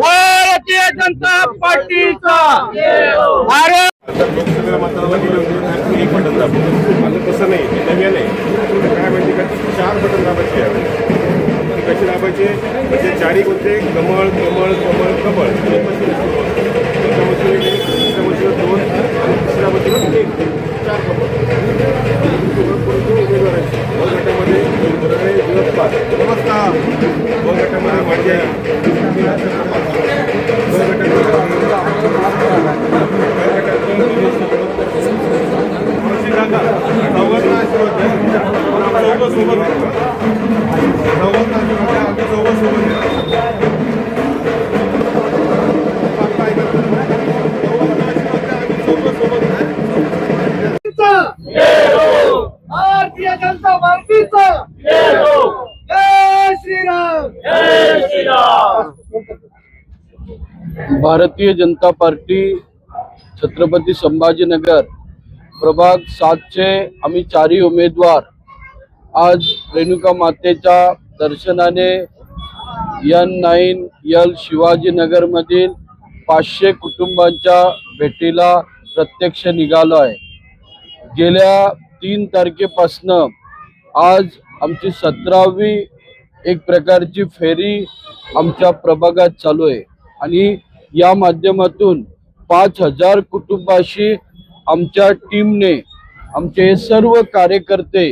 भारतीय जनता पार्टीचा. भारत लोकसभेला मतदानाला गेले होते एक बटन दाबलं आता तसं नाही हे नव्याने काय माहिती का चार बटन दाबायचे यावेळी ती दाबायचे म्हणजे चारी कोणते कमळ कमळ कमळ कमळ एका मशीन एका मशीनवर दोन आणि दुसऱ्या मशीन एक चार कमळ भारतीय जनता पार्टीचा. जय श्रीराम. भारतीय जनता पार्टी छत्रपती संभाजीनगर प्रभाग सातचे आम्ही चारही उमेदवार आज रेणुका मातेच्या दर्शनाने एन नाईन यल शिवाजीनगरमधील पाचशे कुटुंबांच्या भेटीला प्रत्यक्ष निघालो आहे. गेल्या तीन तारखेपासनं आज आमची सतरावी एक प्रकारची फेरी आमच्या प्रभागात चालू आहे. आणि या माध्यमातून पाच हजार कुटुंबाशी आमच्या टीमने आमचे हे सर्व कार्यकर्ते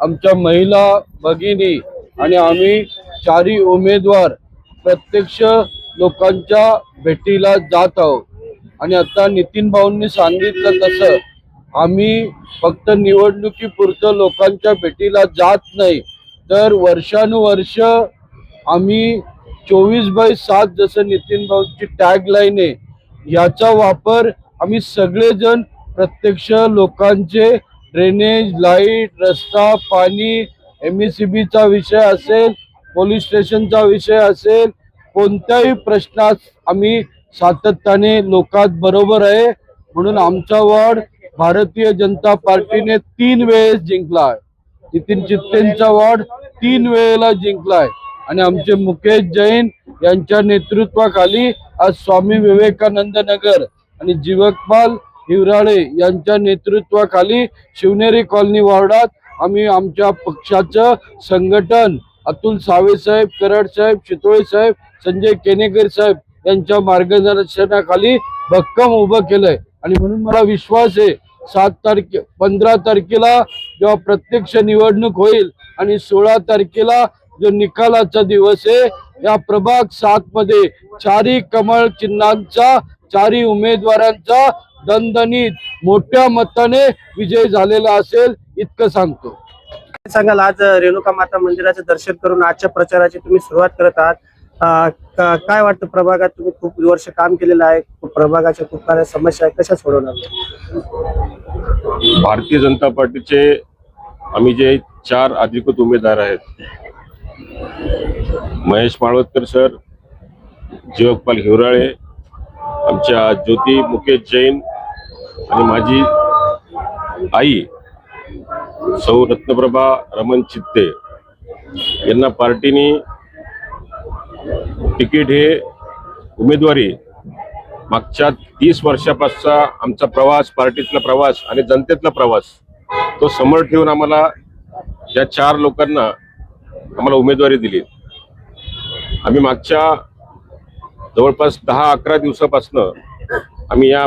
आमच्या महिला भगिनी आणि आम्ही चारी उमेदवार प्रत्यक्ष लोकांच्या भेटीला जात आहोत. आणि आता नितीन भाऊंनी सांगितलं तसं आम्ही फक्त निवडणुकीपुरतं लोकांच्या भेटीला जात नाही. तर वर्षानुवर्ष आम्ही चोवीस बाय सात जसं नितीन भाऊची टॅग लाईन आहे याचा वापर आम्ही सगळेजण प्रत्यक्ष लोकांचे ड्रेनेज लाइट रस्ता पाणी एम चा विषय असेल पोलीस स्टेशनचा विषय असेल कोणत्याही प्रश्नात आम्ही सातत्याने लोकात बरोबर आहे. म्हणून आमचा वॉर्ड भारतीय जनता पार्टीने तीन वेळेस जिंकला आहे नितीन चित्तेंचा वॉर्ड तीन वेळेला जिंकलाय. आणि आमचे मुकेश जैन यांच्या नेतृत्वाखाली आज स्वामी विवेकानंद नगर आणि जीवकपाल हिवराळे यांच्या नेतृत्वाखाली शिवनेरी कॉलनी वॉर्डात आम्ही आमच्या पक्षाचं संघटन अतुल सावे साहेब कराड साहेब चितोळे साहेब संजय केनेकर साहेब यांच्या मार्गदर्शनाखाली भक्कम उभं केलंय. आणि म्हणून मला विश्वास आहे सात तारखे पंधरा तारखेला जेव्हा प्रत्यक्ष निवडणूक होईल आणि सोळा तारखेला जो निकालाचा दिवस आहे या प्रभाग सात मध्ये चारी कमळ चिन्हांचा चारी उमेदवारांचा दणदणीत मोठ्या मताने विजय झालेला असेल इतकं सांगतो. सांगाल आज रेणुका माता मंदिराचं दर्शन करून आजच्या प्रचाराची तुम्ही सुरुवात करत आहात. काय वाटतं प्रभागात? तुम्ही खूप वर्ष काम केलेलं आहे. प्रभागाच्या खूप साऱ्या समस्या आहेत. कशा सोडवणार? भारतीय जनता पार्टीचे आम्ही जे चार अधिकृत उमेदवार आहेत महेश माळवतकर सर जीवकपाल हिवराळे आमच्या ज्योती मुकेश जैन आणि माझी आई सौ रत्नप्रभा रमण चित्ते यांना पार्टीने तिकीट हे उमेदवारी मागच्या तीस वर्षापासचा आमचा प्रवास पार्टीतला प्रवास आणि जनतेतला प्रवास तो समोर ठेवून आम्हाला या चार लोकांना आम्हाला उमेदवारी दिली. आम्ही मागच्या जवळपास दहा अकरा दिवसापासनं आम्ही या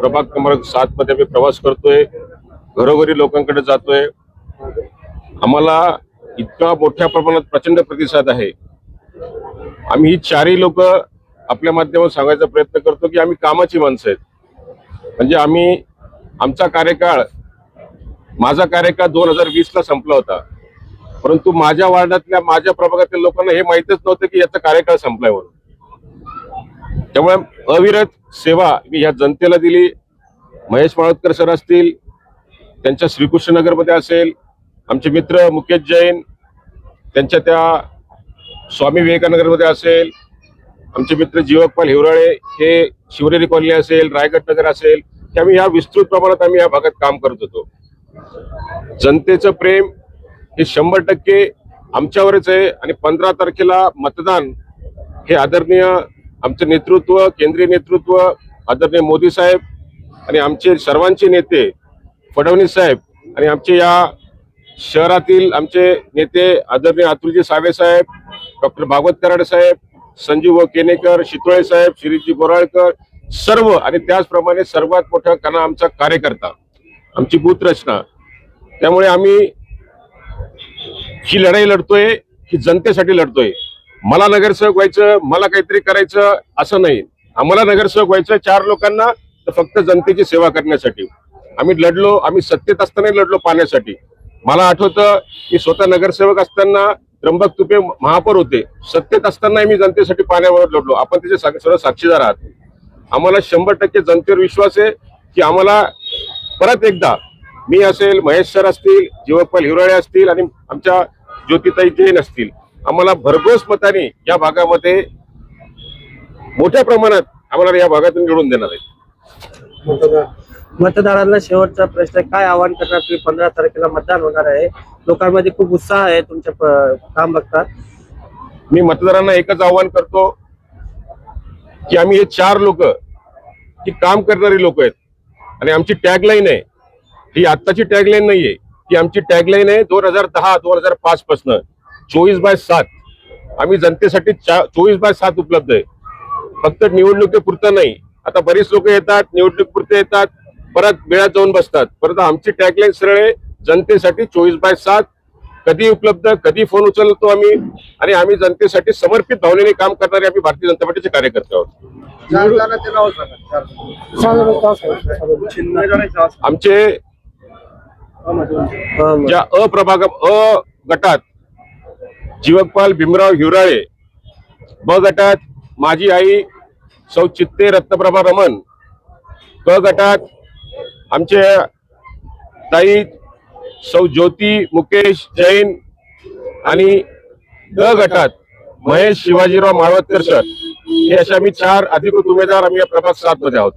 प्रभाग क्रमांक सातमध्ये आम्ही प्रवास करतोय घरोघरी लोकांकडे जातोय. आम्हाला इतका मोठ्या प्रमाणात प्रचंड प्रतिसाद आहे. आम्ही ही चारही लोक आपल्या माध्यमातून सांगायचा प्रयत्न करतो की आम्ही कामाची माणसं आहेत. म्हणजे आम्ही आमचा कार्यकाळ माझा कार्यकाळ दोन हजार वीसला संपला होता. परंतु माझ्या वार्डातल्या माझ्या प्रभागातील लोकांना हे माहितच नव्हतं की याचा कार्यकाळ संपलाय म्हणून. त्यामुळे अविरत सेवा मी ह्या जनतेला दिली. महेश माळोदकर सर असतील त्यांच्या श्रीकृष्णनगरमध्ये असेल आमचे मित्र मुकेश जैन त्यांच्या त्या स्वामी विवेकानगरमध्ये असेल आमचे मित्र जीवकपाल हिवराळे हे शिवनेरी कॉलनी असेल रायगड नगर असेल हे आम्ही या विस्तृत प्रमाणात आम्ही या भागात काम करत होतो. जनतेचं प्रेम हे शंभर टक्के आमच्यावरच आहे आणि पंधरा तारखेला मतदान हे आदरणीय आमचं नेतृत्व केंद्रीय नेतृत्व आदरणीय मोदी साहेब आणि आमचे सर्वांचे नेते फडणवीस साहेब आणि आमचे या शहरातील आमचे नेते आदरणीय अतुलजी सावे साहेब डॉक्टर भागवत कराड साहेब संजीव व केनेकर शितोळे साहेब श्रीजी बोराळकर सर्व आणि त्याचप्रमाणे सर्वात मोठा कणा आमचा कार्यकर्ता आमची बूथ रचना त्यामुळे आम्ही ही लढाई लढतोय ही जनतेसाठी लढतोय. मला नगरसेवक व्हायचं मला काहीतरी करायचं असं नाही. आम्हाला नगरसेवक व्हायचं चार लोकांना तर फक्त जनतेची सेवा करण्यासाठी. आम्ही लढलो आम्ही सत्तेत असतानाही लढलो पाण्यासाठी. मला आठवतं मी स्वतः नगरसेवक असताना त्र्यंबक तुपे महापौर होते. सत्तेत असतानाही मी जनतेसाठी पाण्यावर लढलो. आपण त्याचे सर्व साक्षीदार आहात. आम्हाला शंभर टक्के जनतेवर विश्वास आहे की आम्हाला परत एकदा मी असेल महेश सर असतील जीवकपाल हिरोळे असतील आणि आमच्या ज्योतिताई जैन असतील आम्हाला भरघोस मताने या भागामध्ये मोठ्या प्रमाणात आम्हाला या भागातून निवडून देणार आहे मतदारांना शेवटचा प्रश्न काय आवाहन करणार तुम्ही? पंधरा तारखेला मतदान होणार आहे. लोकांमध्ये खूप उत्साह आहे तुमच्या काम बघता मी मतदारांना एकच आव्हान करतो की आम्ही हे चार लोक की काम करणारी लोक आहेत. आणि आमची टॅगलाईन आहे. ही आत्ताची टॅगलाईन नाहीये. ही आमची टॅगलाईन आहे दोन हजार दहा दोन हजार पाच पासन चोवीस बाय सात. आम्ही जनतेसाठी चोवीस बाय सात उपलब्ध आहे. फक्त निवडणुकीपुरतं नाही. आता बरीच लोक येतात निवडणुकीपुरते येतात. परत वेळात जाऊन बसतात. परत आमची टॅगलाईन सरळ आहे जनतेसाठी चोवीस बाय सात. कधी उपलब्ध कधी फोन उचलतो आम्ही. आणि आम्ही जनतेसाठी समर्पित भावनेने काम करणारे आम्ही भारतीय जनता पार्टीचे कार्यकर्ते आहोत. आमचे अं, ज्या अप्रभाग अ गटात जीवकपाल भीमराव हिवराळे ब गटात माझी आई सौ चित्ते रत्नप्रभा रमन क गटात आमचे ताई सौ ज्योती मुकेश जैन आणि ग गटात महेश शिवाजीराव माळवतकर सर. हे अशा आम्ही चार अधिकृत उमेदवार आम्ही या प्रभाग सात मध्ये आहोत.